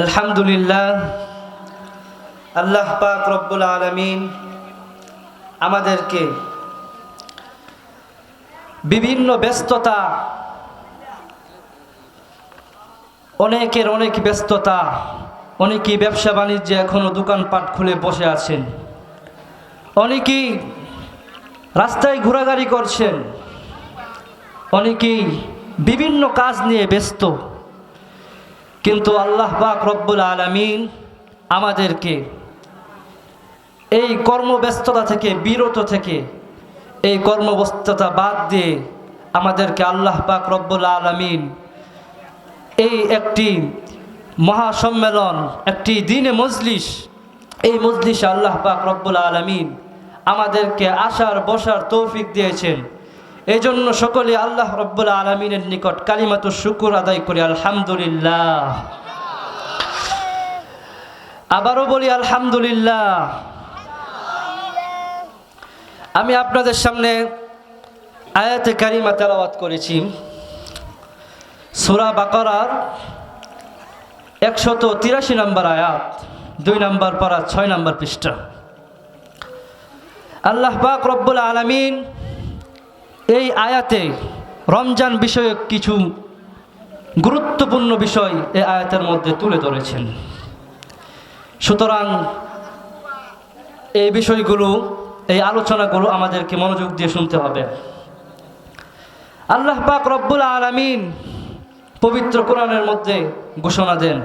আলহামদুলিল্লাহ, আল্লাহ পাক রব্বুল আলমিন আমাদেরকে বিভিন্ন ব্যস্ততা, অনেকের অনেক ব্যস্ততা, অনেকেই ব্যবসা বাণিজ্যে এখনও দোকানপাট খুলে বসে আছেন, অনেকেই রাস্তায় ঘোরাঘুরি করছেন, অনেকেই বিভিন্ন কাজ নিয়ে ব্যস্ত। কিন্তু আল্লাহ পাক রব্বুল আলমিন আমাদেরকে এই কর্মব্যস্ততা থেকে, বিরত থেকে এই কর্মব্যস্ততা বাদ দিয়ে আমাদেরকে আল্লাহ পাক রব্বুল আলমিন এই একটি মহাসম্মেলন, একটি দিনে মজলিস, এই মজলিসে আল্লাহ পাক রব্বুল আলমিন আমাদেরকে আসার, বসার তৌফিক দিয়েছেন। এই জন্য সকলে আল্লাহ রব্বুল আলমিনের নিকট কালিমাত শুকুর আদায় করি, আলহামদুলিল্লাহ। আবারও বলি, আলহামদুলিল্লাহ। আমি আপনাদের সামনে আয়াতে কারিমা তেলাওয়াত করেছি। সুরা বাকরার একশত তিরাশি নম্বর আয়াত, দুই নম্বর পারা, ছয় নম্বর পৃষ্ঠা। আল্লাহ পাক রব্বুল আলমিন এই আয়াতে রমজান বিষয়ক কিছু গুরুত্বপূর্ণ বিষয় এই আয়াতের মধ্যে তুলে ধরেছেন সুতরাং এই বিষয়গুলো এই আলোচনাগুলো আমাদেরকে মনোযোগ দিয়ে শুনতে হবে আল্লাহ পাক রব্বুল আলমিন পবিত্র কোরআনের মধ্যে ঘোষণা দেন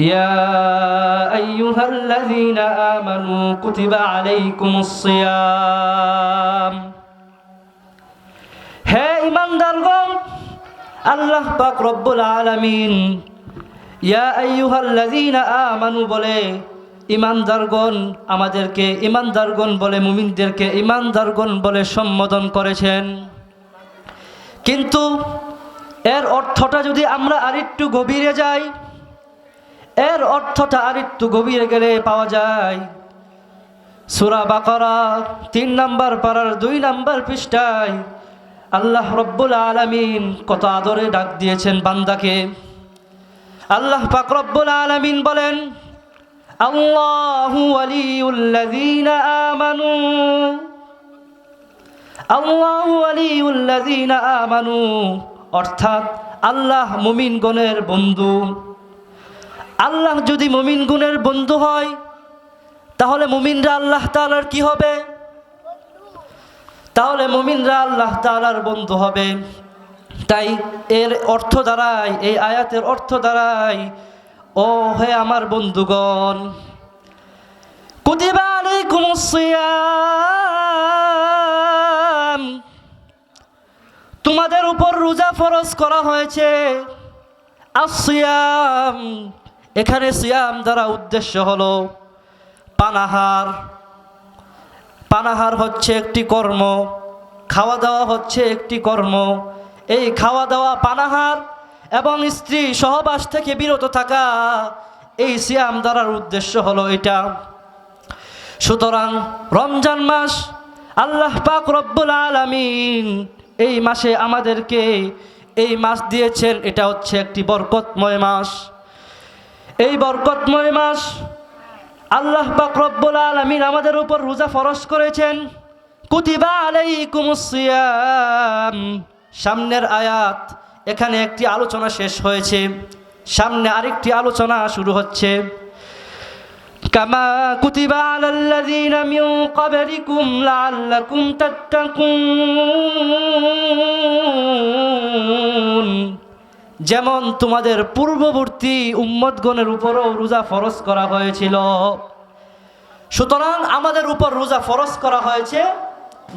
يا أيها الذين آمنوا كتب عليكم الصيام হে ইমানদারগণ আল্লাহ পাক রব্বুল আলামিন, ইয়া আইয়ুহাল্লাযীনা আমানু বলে, ইমানদারগণ আমাদেরকে ইমানদারগণ বলে, মুমিনদেরকে ইমানদারগণ বলে সম্বোধন করেছেন। কিন্তু এর অর্থটা যদি আমরা আরেকটু গভীরে যাই, এর অর্থটা আরেকটু গভীরে গেলে পাওয়া যায়। সুরা বাকরা, তিন নাম্বার পাড়ার দুই নাম্বার পৃষ্ঠায় আল্লাহ রব্বুল আলমিন কত আদরে ডাক দিয়েছেন বান্দাকে। আল্লাহ পাক রব্বুল আলমিন বলেন, আল্লাহু আলিউল্লাযীনা আমানু। অর্থাৎ আল্লাহ মুমিনগণের বন্ধু। আল্লাহ যদি মুমিন গুণের বন্ধু হয়, তাহলে মুমিনরা আল্লাহ তালার কি হবে? তাহলে মুমিনরা আল্লাহ তালার বন্ধু হবে। তাই এর অর্থ দ্বারাই এই আয়াতের অর্থ দ্বারাই ও হে আমার বন্ধুগণ কুতিবা আলাইকুমুস সিয়াম। তোমাদের উপর রোজা ফরজ করা হয়েছে। আসিয়াম এখানে সিয়াম দ্বারা উদ্দেশ্য হলো পানাহার। পানাহার হচ্ছে একটি কর্ম, খাওয়া দাওয়া হচ্ছে একটি কর্ম। এই খাওয়া দাওয়া, পানাহার এবং স্ত্রী সহবাস থেকে বিরত থাকা, এই সিয়াম দ্বারার উদ্দেশ্য হলো এটা। সুতরাং রমজান মাস আল্লাহ পাক রব্বুল আলামিন এই মাসে আমাদেরকে এই মাস দিয়েছেন, এটা হচ্ছে একটি বরকতময় মাস। এই বরকতময় মাস আল্লাহ পাক রব্বুল আলামিন আমাদের উপর রোজা ফরজ করেছেন। কুতিবা আলাইকুমুস সিয়াম। সামনের আয়াত এখানে একটি আলোচনা শেষ হয়েছে। সামনে আরেকটি আলোচনা শুরু হচ্ছে। কামা কুতিবা আলাল্লাযীনা মিন ক্বাবলিকুম লাআল্লাকুম তাত্তাকুন। যেমন তোমাদের পূর্ববর্তী উম্মতগণের উপরও রোজা ফরজ করা হয়েছিল। সুতরাং আমাদের উপর রোজা ফরজ করা হয়েছে,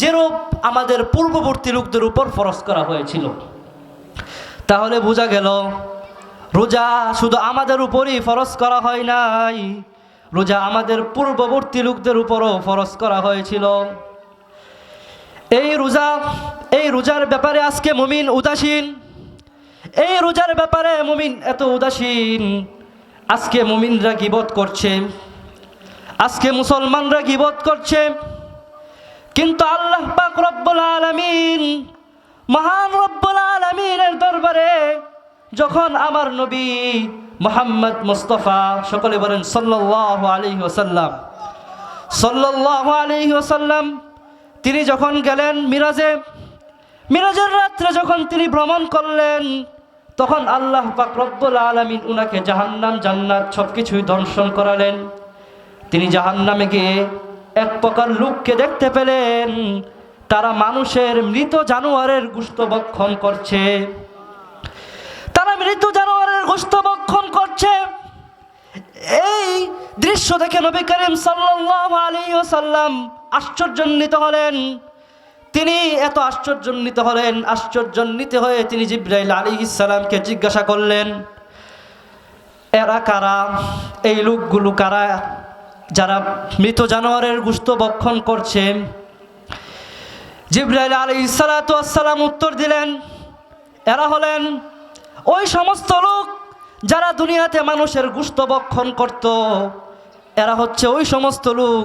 যেরূপ আমাদের পূর্ববর্তী লোকদের উপর ফরজ করা হয়েছিল। তাহলে বোঝা গেল, রোজা শুধু আমাদের উপরই ফরজ করা হয় নাই, রোজা আমাদের পূর্ববর্তী লোকদের উপরও ফরজ করা হয়েছিল। এই রোজা, এই রোজার ব্যাপারে আজকে মুমিন উদাসীন। এই রোজার ব্যাপারে মুমিন এত উদাসীন, আজকে মুমিনরা গিবত করছে। আজকে মুসলমানরা গিবত করছে? কিন্তু আল্লাহ পাক রব্বুল আলামিন মহান রব্বুল আলামিনের দরবারে যখন আমার নবী মোহাম্মদ মুস্তফা, সকলে বলেন সাল্লাহ আলী ওসাল্লাম সাল্লাহ আলী ওসাল্লাম তিনি যখন গেলেন মিরাজে, মিরাজের রাত্রে যখন তিনি ভ্রমণ করলেন, তখন আল্লাহ পাক রব্বুল আলমিন উনাকে জাহান্নাম, জান্নাত সব কিছুই দর্শন করালেন। তিনি জাহান্নামে গিয়ে এক প্রকার লোককে দেখতে পেলেন। তারা মানুষের মৃত জানোয়ারের গুস্ত বক্ষণ করছে। তারা মৃত জানোয়ারের গোস্ত বক্ষণ করছে। এই দৃশ্য দেখে নবী করিম সাল্লাল্লাহু আলাইহি ওয়াসাল্লাম আশ্চর্যান্বিত হলেন। তিনি এত আশ্চর্যান্বিত হলেন আশ্চর্যান্বিত হয়ে তিনি জিব্রাইল আলাইহিস সালামকে জিজ্ঞাসা করলেন, এরা কারা? এই লোকগুলো কারা? যারা মৃত জানোয়ারের গুস্ত বক্ষণ করছে, জিব্রাইল আলাইহিস সালাতু ওয়াস উত্তর দিলেন, এরা হলেন ওই সমস্ত লোক যারা দুনিয়াতে মানুষের গুস্ত বক্ষণ করত। এরা হচ্ছে ওই সমস্ত লোক,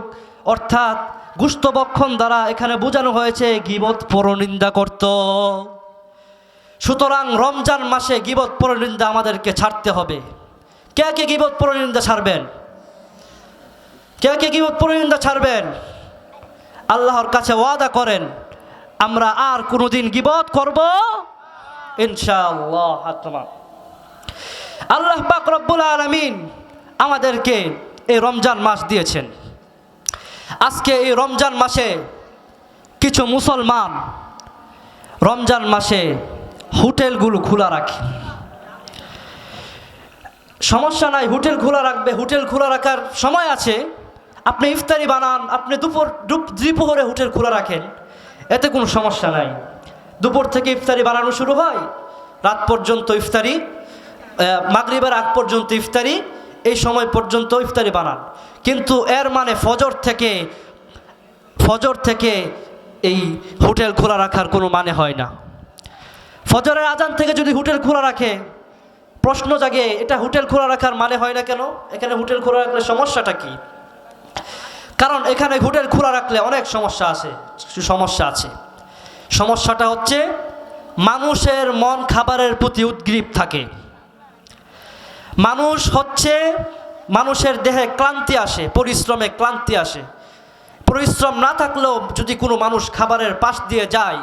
অর্থাৎ গুস্ত বক্ষণ দ্বারা এখানে বোঝানো হয়েছে গিবত পরনিন্দা করত। সুতরাং রমজান মাসে গিবত পরনিন্দা আমাদেরকে ছাড়তে হবে। কে কে গিবত পরনিন্দা ছাড়বেন? কে কে গিবত পরনিন্দা ছাড়বেন? আল্লাহর কাছে ওয়াদা করেন, আমরা আর কোনোদিন গিবত করব? ইনশাআল্লাহ আল্লাহ পাক রব্বুল আলমিন আমাদেরকে এই রমজান মাস দিয়েছেন। আজকে এই রমজান মাসে কিছু মুসলমান রমজান মাসে হোটেলগুলো খোলা রাখে। সমস্যা নাই, হোটেল খোলা রাখবে, হোটেল খোলা রাখার সময় আছে। আপনি ইফতারি বানান, আপনি দুপুর, দুপ- দুপুরে হোটেল খোলা রাখেন, এতে কোনো সমস্যা নাই। দুপুর থেকে ইফতারি বানানো শুরু হয়, রাত পর্যন্ত ইফতারি মাগরিবের আগ পর্যন্ত ইফতারি, এই সময় পর্যন্ত ইফতারি বানান। কিন্তু এর মানে ফজর থেকে ফজর থেকে এই হোটেল খোলা রাখার কোনো মানে হয় না। ফজরের আজান থেকে যদি হোটেল খোলা রাখে, প্রশ্ন জাগে, এটা হোটেল খোলা রাখার মানে হয় না কেন? এখানে হোটেল খোলা রাখলে সমস্যাটা কি? কারণ এখানে হোটেল খোলা রাখলে অনেক সমস্যা আছে সমস্যা আছে। সমস্যাটা হচ্ছে মানুষের মন খাবারের প্রতি উদ্গ্রীব থাকে। মানুষ হচ্ছে, মানুষের দেহে ক্লান্তি আসে, পরিশ্রমে ক্লান্তি আসে। পরিশ্রম না থাকলেও যদি কোনো মানুষ খাবারের পাশ দিয়ে যায়,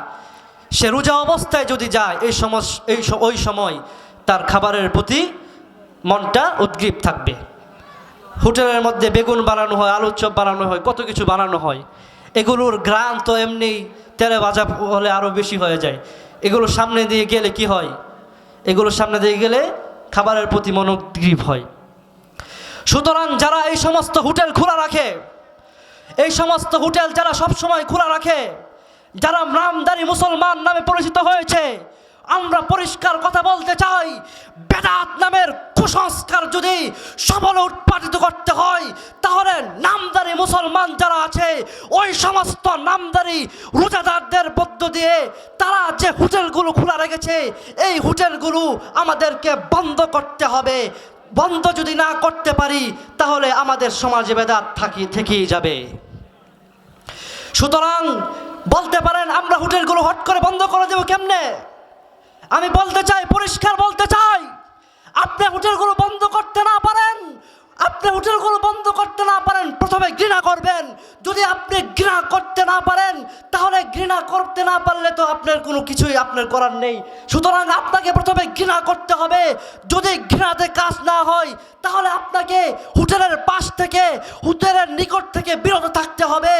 সে রোজা অবস্থায় যদি যায়, এই সমস, এই ওই সময় তার খাবারের প্রতি মনটা উদ্গ্রীব থাকবে। হোটেলের মধ্যে বেগুন বানানো হয়, আলুর চপ বানানো হয়, কত কিছু বানানো হয়। এগুলোর গ্রাম তো এমনি তেলে ভাজা হলে আরও বেশি হয়ে যায়। এগুলোর সামনে দিয়ে গেলে কি হয়? এগুলোর সামনে দিয়ে গেলে খাবারের প্রতি মনোগ্রীব হয়। সুতরাং যারা এই সমস্ত হোটেল খোলা রাখে, এই সমস্ত হোটেল যারা সব সময় খোলা রাখে, যারা নামদারি মুসলমান নামে পরিচিত হয়েছে আমরা পরিষ্কার কথা বলতে চাই, বেদাত নামের কুসংস্কার যদি সবলে উৎপাদিত করতে হয়, তাহলে নামদারি মুসলমান যারা আছে, ওই সমস্ত নামদারি রোজাদারদের মধ্য দিয়ে তারা যে হোটেলগুলো খোলা রেখেছে, এই হোটেলগুলো আমাদেরকে বন্ধ করতে হবে। বন্ধ যদি না করতে পারি, তাহলে আমাদের সমাজে বেদাত থাকি, থেকেই যাবে। সুতরাং বলতে পারেন, আমরা হোটেলগুলো হট করে বন্ধ করে দেবো কেমনে? আমি বলতে চাই পরিষ্কার বলতে চাই আপনি হোটেলগুলো বন্ধ করতে না পারেন আপনি হোটেলগুলো বন্ধ করতে না পারেন, প্রথমে ঘৃণা করবেন। যদি আপনি ঘৃণা করতে না পারেন, তাহলে ঘৃণা করতে না পারলে তো আপনার কোনো কিছুই আপনার করার নেই। সুতরাং আপনাকে প্রথমে ঘৃণা করতে হবে। যদি ঘৃণাতে কাজ না হয়, তাহলে আপনাকে হোটেলের পাশ থেকে, হোটেলের নিকট থেকে বিরত থাকতে হবে।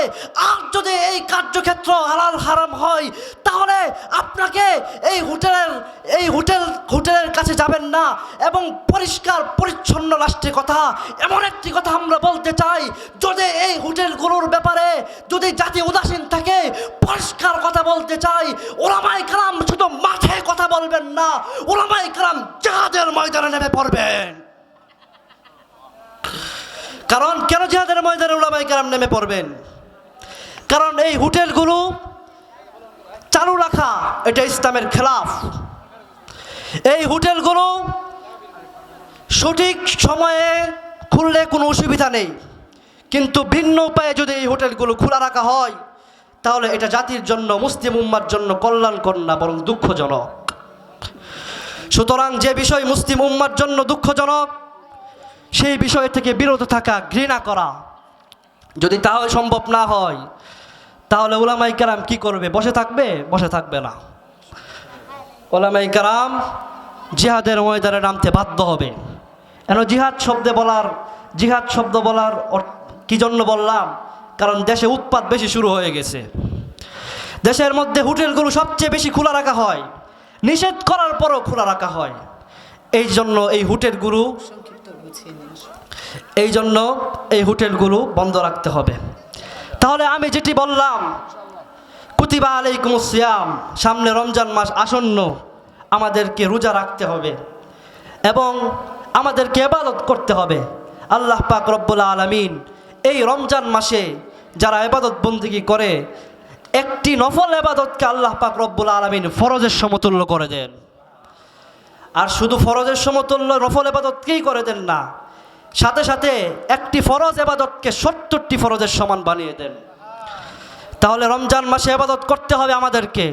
আর যদি এই কার্যক্ষেত্র হালাল হারাম হয়, তাহলে আপনাকে এই হোটেলের, এই হোটেল, হোটেলের কাছে যাবেন না। এবং পরিষ্কার, পরিচ্ছন্ন রাষ্ট্রের কথা এমন একটি কথা আমরা বলতে চাই, যদি এই হোটেলগুলোর ব্যাপারে যদি জাতি উদাসীন থাকে, পরিষ্কার কথা বলতে চাই ওলামাই কালাম শুধু মাঠে কথা বলবেন না ওলামাই কালাম জাহাদের ময়দানে নেমে পড়বেন। কারণ কেন জিহাদের ময়দানে ওলামাই কালাম নেমে পড়বেন? কারণ এই হোটেলগুলো চালু রাখা, এটা ইসলামের খেলাফ। এই হোটেলগুলো সঠিক সময়ে খুললে কোনো অসুবিধা নেই। কিন্তু ভিন্ন উপায়ে যদি এই হোটেলগুলো খোলা রাখা হয়, তাহলে এটা জাতির জন্য, মুসলিম উম্মার জন্য কল্যাণকর না, বরং দুঃখজনক। সুতরাং যে বিষয় মুসলিম উম্মার জন্য দুঃখজনক, সেই বিষয় থেকে বিরত থাকা, ঘৃণা করা। যদি তাহলে সম্ভব না হয়, তাহলে ওলামাই কারাম কি করবে? বসে থাকবে? বসে থাকবে না। ওলামাই কারাম জিহাদের ময়দানে নামতে বাধ্য হবে। কেন জিহাদ শব্দে বলার, জিহাদ শব্দ বলার কি জন্য বললাম? কারণ দেশে উৎপাত বেশি শুরু হয়ে গেছে। দেশের মধ্যে হোটেলগুলো সবচেয়ে বেশি খোলা রাখা হয়। নিষেধ করার পরও খোলা রাখা হয়। এই জন্য এই হোটেলগুলো, এই জন্য এই হোটেলগুলো বন্ধ রাখতে হবে। তাহলে আমি যেটি বললাম, কুতিবা আলাইকুম সিয়াম, সামনে রমজান মাস আসন্ন, আমাদেরকে রোজা রাখতে হবে। এবং আমাদেরকে এবাদত করতে হবে। আল্লাহ পাক রব্বুল আলমিন এই রমজান মাসে যারা এবাদত বন্দিগি করে, একটি নফল এবাদতকে আল্লাহ পাক রব্বুল আলমিন ফরজের সমতুল্য করে দেন। আর শুধু ফরজের সমতুল্য নফল এবাদতকেই করে দেন না, সাথে সাথে একটি ফরজ এবাদতকে সত্তরটি ফরজের সমান বানিয়ে দেন। তাহলে রমজান মাসে এবাদত করতে হবে আমাদেরকে।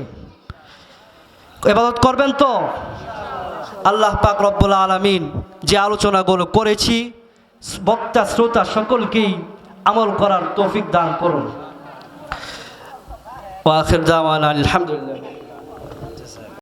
এবাদত করবেন তো? আল্লাহ পাক রব্বুল আলমিন যে আলোচনাগুলো করেছি বক্তা শ্রোতা সকলকেই আমল করার তৌফিক দান করুন। আলহামদুলিল্লাহ।